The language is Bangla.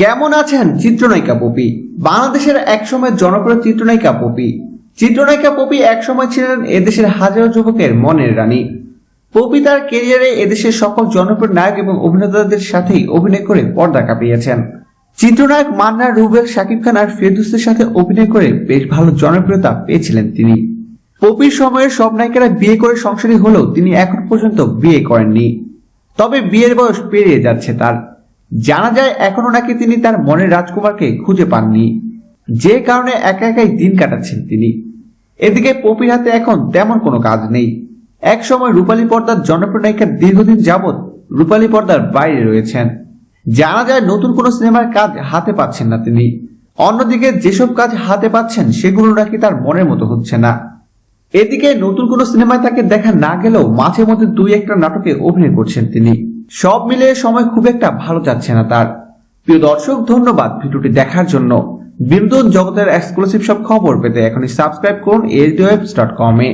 কেমন আছেন চিত্রনায়িকা পপি? বাংলাদেশের একসময় জনপ্রিয় চিত্রনায়িকা পপি। চিত্রনায়িকা পপি একসময় ছিলেন এদেশের হাজারো যুবকের মনের রানী। পপি তার কেরিয়ারে এদেশের সকল জনপ্রিয় নায়ক এবং অভিনেতাদের সাথেই অভিনয় করে পর্দা কাঁপিয়েছেন। চিত্রনায়ক মান্না রুবেল, শাকিব খান আর ফেরদুসের সাথে অভিনয় করে বেশ ভালো জনপ্রিয়তা পেয়েছিলেন তিনি। পপির সময়ের সব নায়িকারা বিয়ে করে সংসারী হলেও তিনি এখন পর্যন্ত বিয়ে করেননি। তবে বিয়ের বয়স পেরিয়ে যাচ্ছে তার। জানা যায় এখনও নাকি তিনি তার মনের রাজকুমারকে খুঁজে পাননি। যে কারণে একা একাই দিন কাটাচ্ছেন তিনি। এদিকে পপির হাতে এখন তেমন কোনো কাজ নেই। এক সময় রূপালী পর্দার জনপ্রিয় নায়িকা দীর্ঘদিন যাবৎ রূপালী পর্দার বাইরে রয়েছেন। জানা যায় নতুন কোনো সিনেমার কাজ হাতে পাচ্ছেন না তিনি। অন্যদিকে যেসব কাজ হাতে পাচ্ছেন সেগুলো নাকি তার মনের মতো হচ্ছে না। এদিকে নতুন কোনো সিনেমায় তাকে দেখা না গেলেও মাঝে মধ্যে দুই একটা নাটকে অভিনয় করছেন তিনি। সব মিলে সময় খুব একটা ভালো যাচ্ছে না তার। প্রিয় দর্শক, ধন্যবাদ ভিডিওটি দেখার জন্য। বিনোদন জগতের এক্সক্লুসিভ সব খবর পেতে এখনই সাবস্ক্রাইব করুন এ ডট কমে